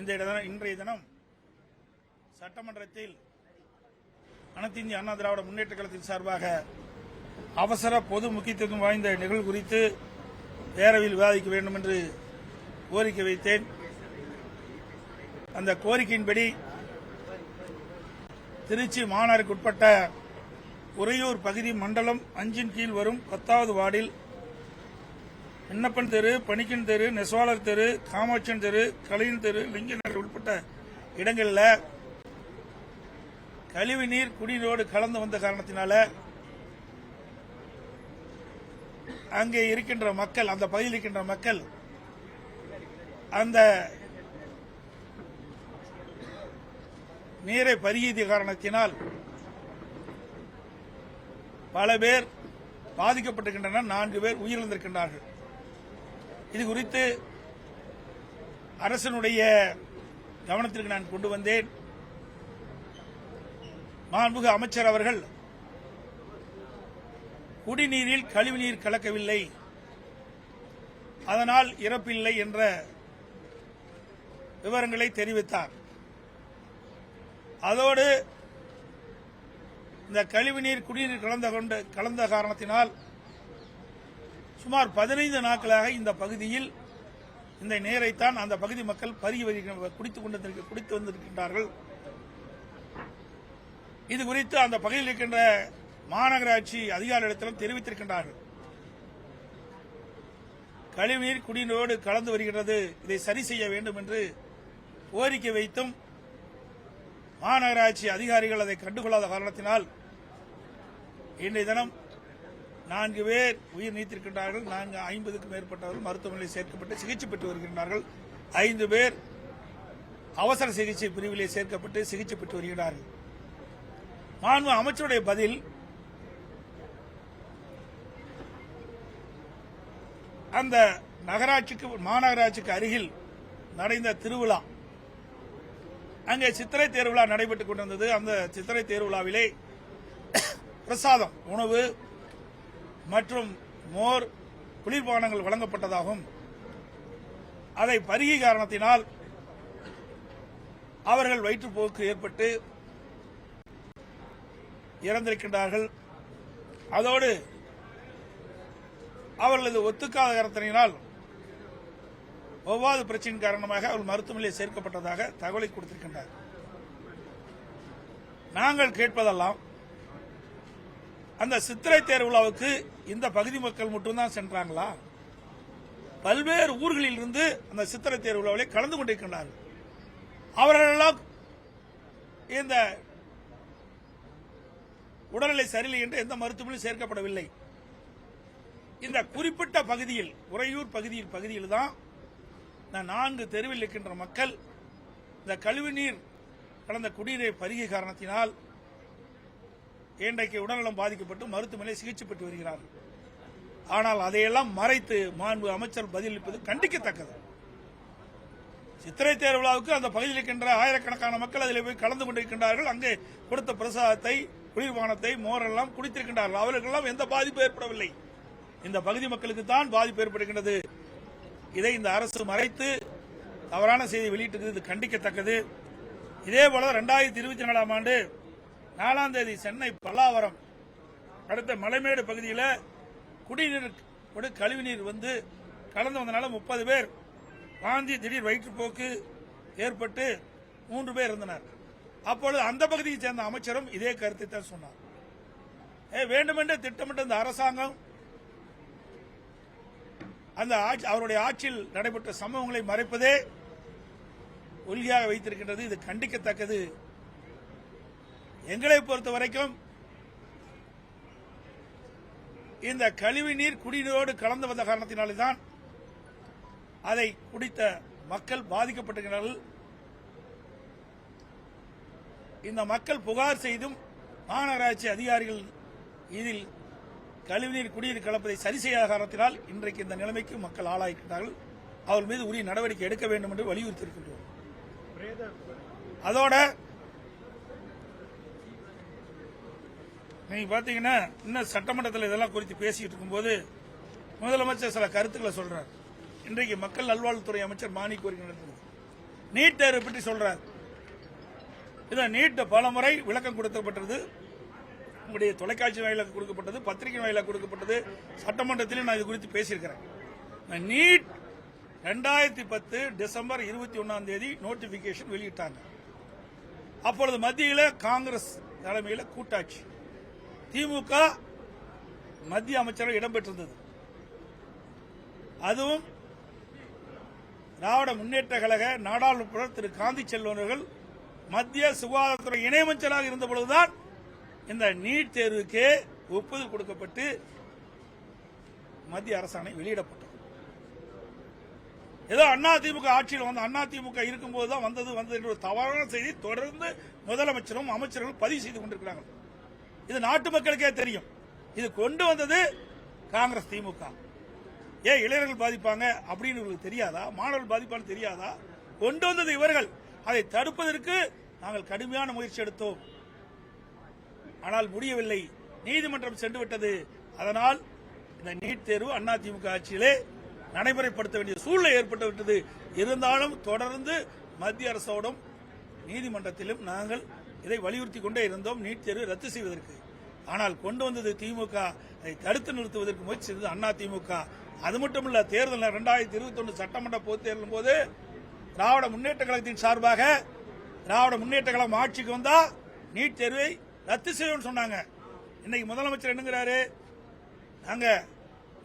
இந்த இன்றைய தினம் சட்டமன்றத்தில் அனைத்து இந்திய அண்ணா திராவிட முன்னேற்ற கழகத்தின் சார்பாக அவசர பொது முக்கியத்துவம் வாய்ந்த நிகழ்வு குறித்து பேரவையில் விவாதிக்க வேண்டும் என்று கோரிக்கை வைத்தேன். அந்த கோரிக்கையின்படி திருச்சி மாநகருக்கு உட்பட்ட உறையூர் பகுதி மண்டலம் அஞ்சின் கீழ் வரும் பத்தாவது வார்டில் விண்ணப்பன் தெரு பணிக்கன் தெரு நெசவாளர் தெரு காமாட்சன் தெரு கலையின் தெரு லிங்க நகர் உட்பட்ட இடங்களில் கழிவு நீர் குடிநீரோடு கலந்து வந்த காரணத்தினால அங்கே இருக்கின்ற மக்கள் அந்த பகுதியில் இருக்கின்ற மக்கள் அந்த நீரை பருகிய காரணத்தினால் பல பேர் பாதிக்கப்பட்டிருக்கின்றனர். நான்கு பேர் உயிரிழந்திருக்கின்றார்கள். இது குறித்து அரசனுடைய கவனத்திற்கு நான் கொண்டு வந்தேன். மாண்புக அமைச்சர் அவர்கள் குடிநீரில் கழிவுநீர் கலக்கவில்லை. அதனால் இறப்பில்லை என்ற விவரங்களை தெரிவித்தார். அதோடு இந்த கழிவுநீர் குடிநீர் கலந்த கொண்டு கலந்த காரணத்தினால் சுமார் பதினைந்து நாட்களாக இந்த பகுதியில் இந்த நேரைத்தான் அந்த பகுதி மக்கள் பருகி வருகின்ற குடித்துக் கொண்டிருக்க குடித்து வந்திருக்கின்றார்கள். இது குறித்து அந்த பகுதியில் இருக்கின்ற மாநகராட்சி அதிகாரிகளிடத்திலும் தெரிவித்திருக்கின்றார்கள். கழிவுநீர் குடிநீரோடு கலந்து வருகின்றது. இதை சரி செய்ய வேண்டும் என்று கோரிக்கை வைத்தும் மாநகராட்சி அதிகாரிகள் அதை கண்டுகொள்ளாத காரணத்தினால் இன்றைய தினம் நான்கு பேர் உயிர் நீத்திருக்கின்றார்கள் நான்கு ஐம்பதுக்கும் மேற்பட்டவர்கள் மருத்துவமனையில் சேர்க்கப்பட்டு சிகிச்சை பெற்று வருகின்றார்கள். ஐந்து பேர் அவசர சிகிச்சை பிரிவிலே சேர்க்கப்பட்டு சிகிச்சை பெற்று வருகிறார்கள். மாண்பு அமைச்சருடைய பதில் அந்த நகராட்சிக்கு மாநகராட்சிக்கு அருகில் நடந்த திருவிழா அங்கே சித்திரை தேர்விழா நடைபெற்றுக் கொண்டிருந்தது. அந்த சித்திரை தேர்விழாவிலே பிரசாதம் உணவு மற்றும் மோர் குளிர்பானங்கள் வழங்கப்பட்டதாகும். அதை பருகி காரணத்தினால் அவர்கள் வயிற்றுப்போக்கு ஏற்பட்டு இறந்திருக்கின்றார்கள். அதோடு அவர்களது ஒத்துக்காத காரணத்தினால் ஒவ்வாது பிரச்சனை காரணமாக அவர்கள் மருத்துவமனையில் சேர்க்கப்பட்டதாக தகவலை கொடுத்திருக்கின்றார். நாங்கள் கேட்பதெல்லாம் அந்த சித்திரை தேர்விழாவுக்கு இந்த பகுதி மக்கள் மட்டும்தான் சென்றாங்களா? பல்வேறு ஊர்களில் இருந்து அந்த சித்திரை தேர்விழாவிலே கலந்து கொண்டிருக்கின்றார்கள். அவர்களெல்லாம் இந்த உடல்நிலை சரியில்லை என்று எந்த மருத்துவமனையும் சேர்க்கப்படவில்லை. இந்த குறிப்பிட்ட பகுதியில் உறையூர் பகுதியில் பகுதியில் தான் இந்த நான்கு தெருவில் இருக்கின்ற மக்கள் இந்த கழிவுநீர் கலந்த குடிநீரை பருகிய காரணத்தினால் இன்றைக்கு உடல்நலம் பாதிக்கப்பட்டு மருத்துவமனையில் சிகிச்சை பெற்று வருகிறார்கள் ஆனால் அதையெல்லாம் மறைத்து மாண்பு அமைச்சர் பதிலளிப்பது கண்டிக்கத்தக்கது. சித்திரை தேர்விழாவுக்கு அந்த பகுதியில் இருக்கின்ற ஆயிரக்கணக்கான மக்கள் அதில் போய் கலந்து கொண்டிருக்கின்றார்கள். அங்கே கொடுத்த பிரசாதத்தை குளிர்பானத்தை மோரெல்லாம் குடித்திருக்கின்றார்கள். அவர்களுக்கெல்லாம் எந்த பாதிப்பு ஏற்படவில்லை. இந்த பகுதி மக்களுக்கு தான் பாதிப்பு ஏற்படுகின்றது. இதை இந்த அரசு மறைத்து தவறான செய்தி வெளியிட்டது இது கண்டிக்கத்தக்கது. இதே போல ரெண்டாயிரத்தி இருபத்தி நாலாம் ஆண்டு நாலாம் தேதி சென்னை பல்லாவரம். அடுத்த மலைமேடு பகுதியில் குடிநீர் கொடு கழிவுநீர் வந்து கலந்து வந்தனால முப்பது பேர் வாந்தி திடீர் வயிற்றுப்போக்கு ஏற்பட்டு மூன்று பேர் இருந்தனர் அப்பொழுது அந்த பகுதியை சேர்ந்த அமைச்சரும் இதே கருத்தை தான் சொன்னார். ஏ வேண்டுமென்றே திட்டமிட்ட இந்த அரசாங்கம் அந்த ஆட்சி அவருடைய ஆட்சியில் நடைபெற்ற சம்பவங்களை மறைப்பதே கொள்கையாக வைத்திருக்கின்றது. இது கண்டிக்கத்தக்கது. எங்களை பொறுத்த வரைக்கும் இந்த கழிவு நீர் குடிநீரோடு கலந்து வந்த காரணத்தினால்தான் அதை குடித்த மக்கள் பாதிக்கப்பட்டிருக்கிறார்கள். இந்த மக்கள் புகார் செய்தும் மாநகராட்சி அதிகாரிகள் இதில் கழிவுநீர் குடிநீர் கலப்பதை சரி செய்யாத காரணத்தினால் இன்றைக்கு இந்த நிலைமைக்கு மக்கள் ஆளாயிருக்கிறார்கள் அவர்கள் மீது உரிய நடவடிக்கை எடுக்க வேண்டும் என்று வலியுறுத்தியிருக்கின்றோம். அதோட நீங்க பாத்தீங்கன்னா இன்னும் சட்டமன்றத்தில் இதெல்லாம் குறித்து பேசிட்டு இருக்கும்போது முதலமைச்சர் சில கருத்துக்களை சொல்றார். இன்றைக்கு மக்கள் நல்வாழ்வுத்துறை அமைச்சர் மானிக் கோரிக்கை நடத்துறது நீட் தேர்வு பற்றி சொல்றார். இதை நீட் பலமுறை விளக்கம் கொடுக்கப்பட்டது. உங்களுடைய தொலைக்காட்சி வாயிலாக கொடுக்கப்பட்டது பத்திரிகை வாயிலாக கொடுக்கப்பட்டது. சட்டமன்றத்திலும் நான் இது குறித்து பேசியிருக்கிறேன். நீட் ரெண்டாயிரத்தி பத்து டிசம்பர் இருபத்தி ஒன்னாம் தேதி நோட்டிபிகேஷன் வெளியிட்டாங்க. அப்பொழுது மத்தியில் காங்கிரஸ் தலைமையில் கூட்டாட்சி. திமுக மத்திய அமைச்சரவை இடம்பெற்றிருந்தது. அதுவும் திராவிட முன்னேற்ற கழக நாடாளுமன்ற திரு. காந்தி செல்வனர்கள் மத்திய சுகாதாரத்துறை இணையமைச்சராக இருந்தபொழுதுதான் இந்த நீட் தேர்வுக்கு ஒப்புதல் கொடுக்கப்பட்டு மத்திய அரசாணை வெளியிடப்பட்டது. ஏதோ அண்ணா திமுக ஆட்சியில் வந்து அண்ணா திமுக இருக்கும்போது தான் வந்தது வந்தது என்ற ஒரு தவறான செய்தி தொடர்ந்து முதலமைச்சரும் அமைச்சர்களும் பதிவு செய்து கொண்டிருக்கிறார்கள். இது நாட்டு மக்களுக்கே தெரியும். இது கொண்டு வந்தது காங்கிரஸ் திமுக. ஏன் இளைஞர்கள் பாதிப்பாங்க அப்படின்னு இவங்களுக்கு தெரியாதா? மாணவர்கள் பாதிப்பான்னு தெரியாதா? கொண்டு வந்தது இவர்கள். அதை தடுப்பதற்கு நாங்கள் கடுமையான முயற்சி எடுத்தோம். ஆனால் முடியவில்லை. நீதிமன்றம் சென்று விட்டது அதனால் இந்த நீட் தேர்வு அதிமுக ஆட்சியிலே நடைமுறைப்படுத்த வேண்டிய சூழ்நிலை ஏற்பட்டு விட்டது இருந்தாலும் தொடர்ந்து மத்திய அரசோடும் நீதிமன்றத்திலும் நாங்கள் இதை வலியுறுத்தி கொண்டே இருந்தோம் நீட் தேர்வு ரத்து செய்வதற்கு. ஆனால் கொண்டு வந்தது திமுக அதை தடுத்து நிறுத்துவதற்கு முயற்சி செய்தது அண்ணா திமுக. அது மட்டுமல்ல தேர்தல் இரண்டாயிரத்தி இருபத்தி ஒன்று சட்டமன்ற பொதுத் தேர்தலும் போது திராவிட முன்னேற்ற கழகத்தின் சார்பாக திராவிட முன்னேற்ற கழகம் ஆட்சிக்கு வந்தா நீட் தேர்வை ரத்து செய்வோம்னு சொன்னாங்க. இன்னைக்கு முதலமைச்சர் என்னங்கிறாரு? நாங்க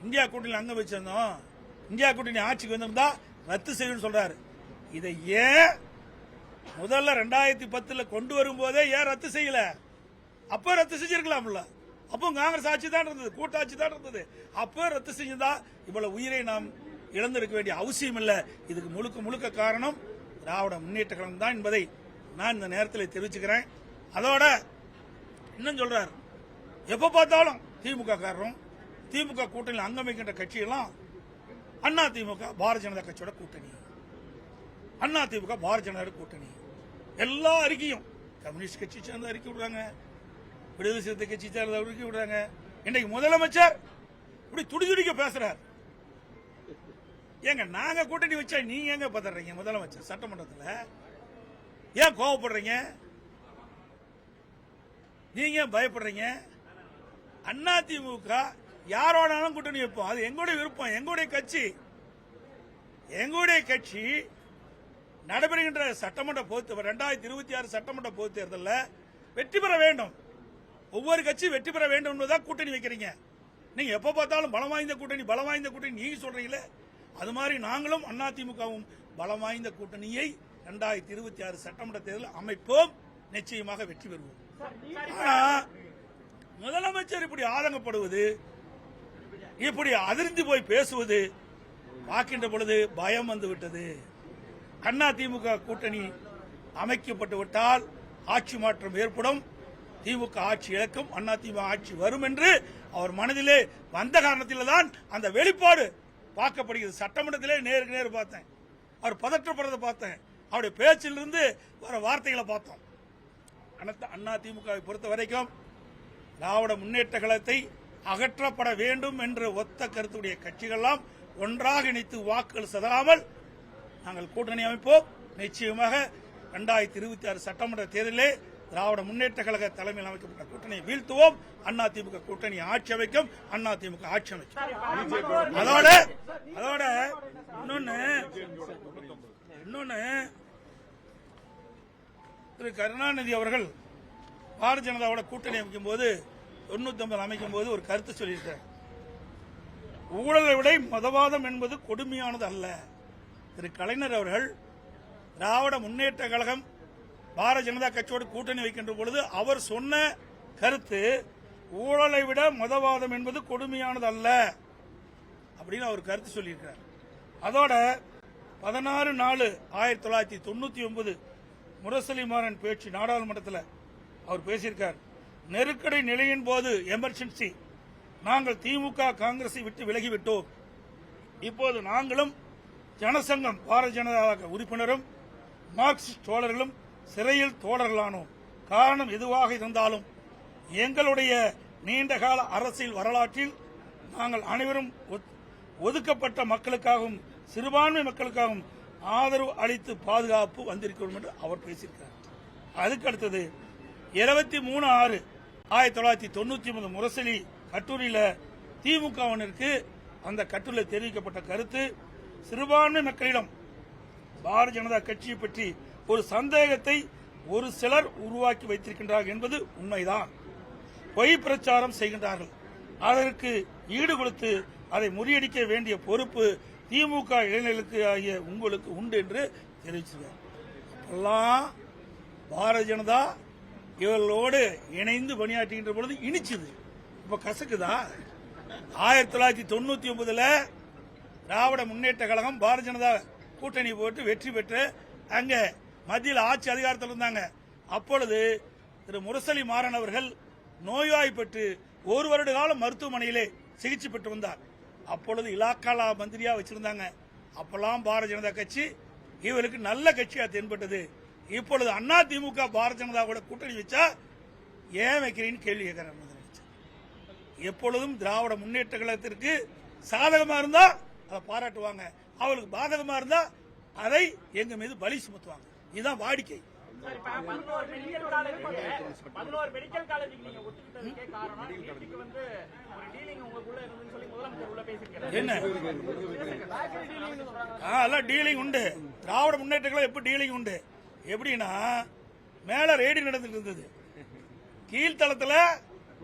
இந்தியா கூட்டணி அங்க வச்சிருந்தோம். இந்தியா கூட்டணி ஆட்சிக்கு வந்திருந்தா ரத்து செய்யணும்னு சொல்றாரு. இதை ஏன் முதல்ல ரெண்டாயிரத்தி பத்துல கொண்டு வரும்போதே ஏன் ரத்து செய்யல? அப்ப ரத்து செஞ்சிருக்கலாம்ல. அப்போ காங்கிரஸ் ஆட்சி தான் இருந்தது கூட்டாட்சி தான் இருந்தது. அப்போ ரத்து செஞ்சதா இவ்வளவு உயிரை நாம் இழந்திருக்க வேண்டிய அவசியம் இல்லை. இதுக்கு முழுக்க முழுக்க காரணம் திராவிட முன்னேற்ற கழகம் தான் என்பதை நான் இந்த நேரத்தில் தெரிவிச்சுக்கிறேன். அதோட இன்னும் சொல்றாரு எப்ப பார்த்தாலும் திமுக காரரும் திமுக கூட்டணியில் அங்கமைக்கின்ற கட்சியெல்லாம் அண்ணா திமுக பாரதிய ஜனதா கட்சியோட கூட்டணி. அண்ணா திமுக பாரதிய ஜனதா கூட்டணி. எல்லா அறிக்கையும் கம்யூனிஸ்ட் கட்சி சேர்ந்த அறிக்கை விடுறாங்க. விடுதலை சிறுத்தை கட்சி சேர்ந்த அறிக்கை விடுறாங்க. இன்னைக்கு முதலமைச்சர் இப்படி துடிதுடிக்க பேசுறாரு. ஏங்க நாங்க கூட்டணி வச்சா நீங்க எங்க பதறீங்க முதலமைச்சர் சட்டமன்றத்தில்? ஏன் கோவப்படுறீங்க? நீங்க ஏன் பயப்படுறீங்க? அண்ணா திமுக யாரோடாலும் கூட்டணி வைப்போம். அது எங்களுடைய விருப்பம். எங்களுடைய கட்சி. எங்களுடைய கட்சி நடைபெறுகின்ற சட்டமன்ற பொது ரெண்டாயிரத்தி இருபத்தி ஆறு சட்டமன்ற பொது தேர்தலில் வெற்றி பெற வேண்டும். ஒவ்வொரு கட்சியும் வெற்றி பெற வேண்டும் என்பதுதான் கூட்டணி வைக்கிறீங்க. நீங்க எப்ப பார்த்தாலும் பலம் வாய்ந்த கூட்டணி பலம் வாய்ந்த கூட்டணி நீங்க சொல்றீங்களே. அது மாதிரி நாங்களும் அதிமுகவும் பலம் வாய்ந்த கூட்டணியை ரெண்டாயிரத்தி இருபத்தி ஆறு சட்டமன்ற தேர்தலில் அமைப்போம். நிச்சயமாக வெற்றி பெறுவோம். ஆனா முதலமைச்சர் இப்படி ஆதங்கப்படுவது இப்படி அதிர்ந்து போய் பேசுவது பார்க்கின்ற பொழுது பயம் வந்து விட்டது. அண்ணா திமுக கூட்டணி அமைக்கப்பட்டு விட்டால் ஆட்சி மாற்றம் ஏற்படும். திமுக ஆட்சி இழக்கும் அண்ணா திமுக ஆட்சி வரும் என்று அவர் மனதிலே வந்த காரணத்தில்தான் அந்த வெளிப்பாடு பார்க்கப்படுகிறது. சட்டமன்றத்திலே நேருக்கு நேர் பார்த்தேன். அவர் பதற்றப்படுறதை பார்த்தேன். அவருடைய பேச்சிலிருந்து வர வார்த்தைகளை பார்த்தோம். அண்ணா திமுகவை பொறுத்த வரைக்கும் திராவிட முன்னேற்ற கழகத்தை அகற்றப்பட வேண்டும் என்ற ஒத்த கருத்துடைய கட்சிகள்லாம் ஒன்றாக இணைத்து வாக்குகள் சிதறாமல் நாங்கள் கூட்டணி அமைப்போம். நிச்சயமாக இரண்டாயிரத்தி இருபத்தி ஆறு சட்டமன்ற தேர்தலிலே திராவிட முன்னேற்ற கழக தலைமையில் அமைக்கப்பட்ட கூட்டணியை வீழ்த்துவோம். அண்ணா திமுக கூட்டணி ஆட்சி அமைக்கும். அண்ணா திமுக ஆட்சி அமைக்கும். அதோட அதோட இன்னொன்னு இன்னொன்னு திரு கருணாநிதி அவர்கள் பாரதிய ஜனதாவோட கூட்டணி அமைக்கும் போது தொண்ணூத்தி ஒன்பது அமைக்கும் போது ஒரு கருத்து சொல்லியிருக்கார் ஊழலை விட மதவாதம் என்பது கொடுமையானது அல்ல. திரு கலைஞர் அவர்கள் திராவிட முன்னேற்ற கழகம் பாரதிய ஜனதா கட்சியோடு கூட்டணி வைக்கின்ற பொழுது அவர் சொன்ன கருத்து ஊழலை விட மதவாதம் என்பது கொடுமையானது அல்ல அப்படின்னு அவர் கருத்து சொல்லியிருக்கிறார். அதோட பதினாறு நாலு ஆயிரத்தி தொள்ளாயிரத்தி தொண்ணூத்தி ஒன்பது முரசலிமாறன் பேச்சு நாடாளுமன்றத்தில் அவர் பேசியிருக்கார். நெருக்கடி நிலையின் போது எமர்ஜென்சி நாங்கள் திமுக காங்கிரஸை விட்டு விலகிவிட்டோம். இப்போது நாங்களும் ஜனசங்கம் பாரதிய ஜனதா உறுப்பினரும் மார்க்சிஸ்ட் தோழர்களும் சிறையில் தோழர்களானோம். காரணம் எதுவாக இருந்தாலும் எங்களுடைய நீண்டகால அரசியல் வரலாற்றில் நாங்கள் அனைவரும் ஒத்- ஒதுக்கப்பட்ட மக்களுக்காகவும் சிறுபான்மை மக்களுக்காகவும் ஆதரவு அளித்து பாதுகாப்பு வந்திருக்கிறோம் என்று அவர் பேசியிருக்கிறார். அதுக்கு அடுத்தது இருபத்தி மூணு ஆறு ஆயிரத்தி தொள்ளாயிரத்தி தொண்ணூத்தி ஒன்பது முரசொலி கட்டுரையில் திமுகவினருக்கு அந்த கட்டுரையில் தெரிவிக்கப்பட்ட கருத்து சிறுபான்மை மக்களிடம் பாரதிய ஜனதா கட்சியை பற்றி ஒரு சந்தேகத்தை ஒரு சிலர் உருவாக்கி வைத்திருக்கின்றார்கள் என்பது உண்மைதான். பொய் பிரச்சாரம் செய்கின்றார்கள். அதற்கு ஈடு கொடுத்து அதை முறியடிக்க வேண்டிய பொறுப்பு திமுக இளைஞர்களுக்கு ஆகிய உங்களுக்கு உண்டு என்று தெரிவிச்சிருக்கார் அப்பெல்லாம் பாரதிய ஜனதா இவர்களோடு இணைந்து பணியாற்றுகின்ற பொழுது இனிச்சுது. இப்ப கசக்குதா? ஆயிரத்தி தொள்ளாயிரத்தி தொண்ணூத்தி ஒன்பதுல திராவிட முன்னேற்ற கழகம் பாரதிய ஜனதா கூட்டணி போட்டு வெற்றி பெற்று அங்கே மத்தியில் ஆட்சி அதிகாரத்தில் இருந்தாங்க. அப்பொழுது திரு முரசலி மாறன் அவர்கள் நோய்வாய்ப்பட்டு ஒரு வருட காலம் மருத்துவமனையிலே சிகிச்சை பெற்று வந்தார். அப்பொழுது இலாக்காலா மந்திரியா வச்சிருந்தாங்க. அப்பெல்லாம் பாரதிய ஜனதா கட்சி இவருக்கு நல்ல கட்சியா தென்பட்டது. இப்பொழுது அண்ணா திமுக பாரதிய ஜனதா கூட கூட்டணி வச்சா ஏன் வைக்கிறீன்னு கேள்வி கேட்கிறேன் எப்பொழுதும் திராவிட முன்னேற்ற கழகத்திற்கு சாதகமா இருந்தா அதை பாராட்டுவாங்க. அவளுக்கு பாதகமா இருந்தா அதை எங்க மீது பலி சுமத்துவாங்க. இதுதான் வாடிக்கை. பதினோரு மெடிக்கல் காலேஜுக்கு பதினோரு மெடிக்கல் காலேஜுக்கு நீங்க ஒத்துக்கிட்டதுக்கே காரணம் நேற்றுக்கு வந்து ஒரு டீலிங் உங்களுக்குள்ள இருந்துன்னு சொல்லி முதலமைச்சர் உள்ள பேசியிருக்காரு. என்ன? டீலிங்னு சொல்றாங்க ஆ, அதெல்லாம் டீலிங் உண்டு. திராவிட முன்னேற்ற கழகம் எப்படி டீலிங் உண்டு? எப்படின்னா மேல ரெய்டு நடந்துட்டு இருந்தது. கீழ்த்தளத்துல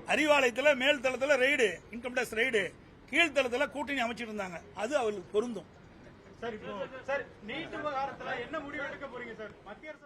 அறிவாலயத்துல மேல் தளத்துல ரெய்டு இன்கம் டேக்ஸ் ரெய்டு கீழ்த்தளத்துல கூட்டணி அமைச்சிட்டு இருந்தாங்க அது அவர்களுக்கு பொருந்தும். சார் இப்போ சார் நீட் என்ன முடிவு எடுக்க போறீங்க சார்? மத்திய அரசு